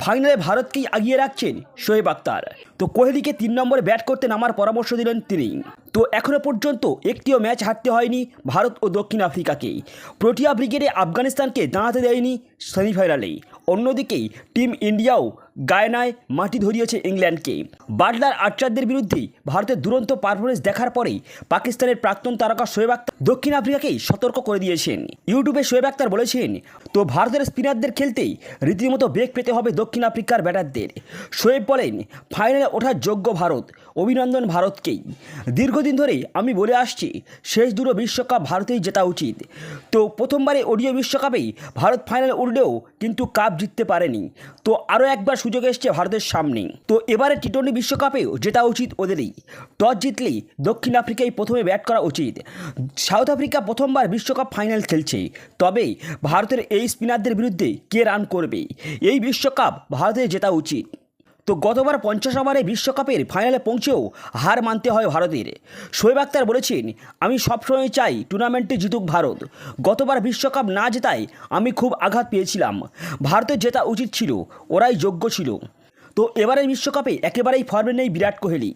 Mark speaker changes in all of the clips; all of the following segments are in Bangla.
Speaker 1: ফাইনালে ভারতকেই আগিয়ে রাখছেন শোয়েব আক্তার। তো কোহলিকে তিন নম্বরে ব্যাট করতে নামার পরামর্শ দিলেন তিনি। তো এখনও পর্যন্ত একটিও ম্যাচ হারতে হয়নি ভারত ও দক্ষিণ আফ্রিকাকে। প্রোটিয়া ব্রিগেডে আফগানিস্তানকে দাঁড়াতে দেয়নি সেমিফাইনালে অন্যদিকেই টিম ইন্ডিয়াও গায়নায় মাটি ধরিয়েছে ইংল্যান্ডকে। বাটলার আর্চারদের বিরুদ্ধে ভারতের দুরন্ত পারফরমেন্স দেখার পরেই পাকিস্তানের প্রাক্তন তারকা শোয়েব আক্তার দক্ষিণ আফ্রিকাকেই সতর্ক করে দিয়েছেন। ইউটিউবে শোয়েব আক্তার বলেছেন, তো ভারতের স্পিনারদের খেলতেই রীতিমতো বেগ পেতে হবে দক্ষিণ আফ্রিকার ব্যাটারদের। শোয়েব বলেন, ফাইনালে ওঠার যোগ্য ভারত, অভিনন্দন ভারতকেই। দীর্ঘদিন ধরে আমি বলে আসছি, শেষ দুটো বিশ্বকাপ ভারতেই জেতা উচিত। তো প্রথমবারে ওডিও বিশ্বকাপেই ভারত ফাইনাল উঠলেও কিন্তু কাপ জিততে পারেনি। তো আরও একবার সুযোগ এসছে ভারতের সামনে। তো এবারে টি টোয়েন্টি বিশ্বকাপেও জেতা উচিত ওদেরই। টস জিতলেই দক্ষিণ আফ্রিকায় প্রথমে ব্যাট করা উচিত। সাউথ আফ্রিকা প্রথমবার বিশ্বকাপ ফাইনাল খেলছে। তবে ভারতের এই স্পিনারদের বিরুদ্ধে কে রান করবে? এই বিশ্বকাপ ভারতের জেতা উচিত। তো গতবার পঞ্চাশ ওভারে বিশ্বকাপের ফাইনালে পৌঁছেও হার মানতে হয় ভারতের। শোয়েব আক্তার বলেছেন, আমি সবসময় চাই টুর্নামেন্টে জিতুক ভারত। গতবার বিশ্বকাপ না জেতায় আমি খুব আঘাত পেয়েছিলাম। ভারতের জেতা উচিত ছিল, ওরাই যোগ্য ছিল। তো এবারের বিশ্বকাপে একেবারেই ফর্মে নেই বিরাট কোহলি।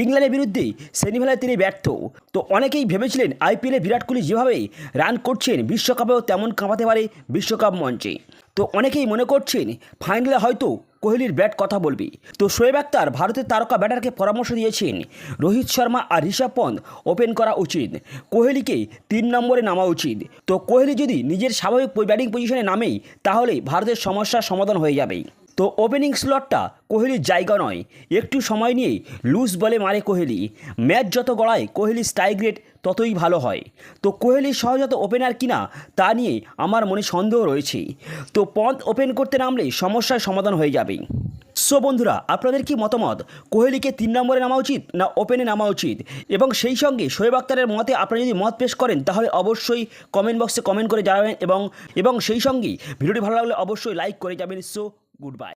Speaker 1: ইংল্যান্ডের বিরুদ্ধে সেমিফাইনালে তিনি ব্যর্থ। তো অনেকেই ভেবেছিলেন আইপিএলে বিরাট কোহলি যেভাবে রান করছেন, বিশ্বকাপেও তেমন কামাতে পারে বিশ্বকাপ মঞ্চে। তো অনেকেই মনে করছেন, ফাইনালে হয়তো কোহলির ব্যাট কথা বলবি। তো শোয়েব আক্তার, ভারতের তারকা ব্যাটারকে পরামর্শ দিয়েছেন রোহিত শর্মা আর ঋষভ পন্থ, ওপেন করা উচিত। কোহলিকে তিন নম্বরে নামা উচিত। তো কোহলি যদি নিজের স্বাভাবিক ব্যাটিং পজিশনে নামেই তাহলে ভারতের সমস্যার সমাধান হয়ে যাবে তো ওপেনিং স্লটটা কোহলির জায়গা নয়। একটু সময় নিয়ে লুজ বলে মারে কোহলি। ম্যাচ যত গড়ায়, কোহলির স্ট্রাইক রেট ততই ভালো হয়। তো কোহলির সহজাত ওপেনার কিনা তা নিয়ে আমার মনে সন্দেহ রয়েছে। তো পন্থ ওপেন করতে নামলে সমস্যার সমাধান হয়ে যাবে। সো বন্ধুরা, আপনাদের কি মতামত? কোহলিকে তিন নম্বরে নামা উচিত না ওপেনে নামা উচিত? এবং সেই সঙ্গে শোয়েব আক্তারের মতে আপনারা যদি মত পেশ করেন, তাহলে অবশ্যই কমেন্ট বক্সে কমেন্ট করে জানাবেন এবং এবং সেই সঙ্গে ভিডিওটি ভালো লাগলে অবশ্যই লাইক করে যাবেন। So goodbye.